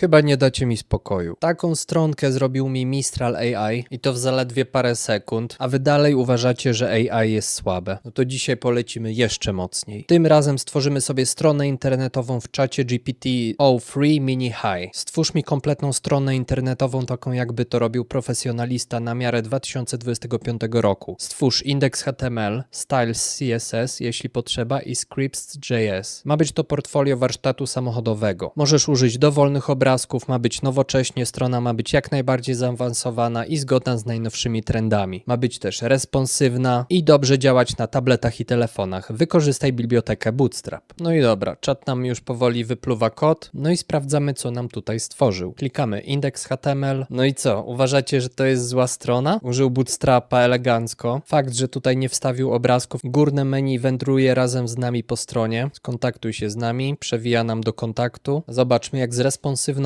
Chyba nie dacie mi spokoju. Taką stronkę zrobił mi Mistral AI i to w zaledwie parę sekund, a wy dalej uważacie, że AI jest słabe. No to dzisiaj polecimy jeszcze mocniej. Tym razem stworzymy sobie stronę internetową w czacie GPT O3 Mini High. Stwórz mi kompletną stronę internetową, taką jakby to robił profesjonalista na miarę 2025 roku. Stwórz indeks HTML, styles CSS, jeśli potrzeba i scripts.js. Ma być to portfolio warsztatu samochodowego. Możesz użyć dowolnych obrazków, ma być nowocześnie, strona ma być jak najbardziej zaawansowana i zgodna z najnowszymi trendami. Ma być też responsywna i dobrze działać na tabletach i telefonach. Wykorzystaj bibliotekę Bootstrap. No i dobra, czat nam już powoli wypluwa kod, no i sprawdzamy co nam tutaj stworzył. Klikamy indeks HTML. No i co, uważacie, że to jest zła strona? Użył Bootstrapa elegancko. Fakt, że tutaj nie wstawił obrazków. Górne menu wędruje razem z nami po stronie. Skontaktuj się z nami, przewija nam do kontaktu. Zobaczmy jak z responsywnością.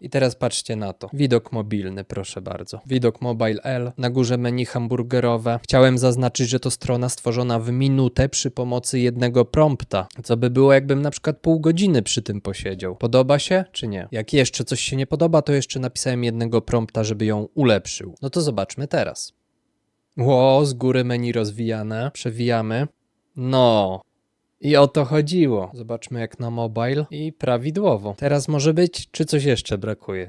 I teraz patrzcie na to. Widok mobilny, proszę bardzo. Widok Mobile L. Na górze menu hamburgerowe. Chciałem zaznaczyć, że to strona stworzona w minutę przy pomocy jednego prompta. Co by było, jakbym na przykład pół godziny przy tym posiedział. Podoba się, czy nie? Jak jeszcze coś się nie podoba, to jeszcze napisałem jednego prompta, żeby ją ulepszył. No to zobaczmy teraz. Ło, z góry menu rozwijane. Przewijamy. No. I o to chodziło. Zobaczmy jak na mobile i prawidłowo. Teraz może być, czy coś jeszcze brakuje?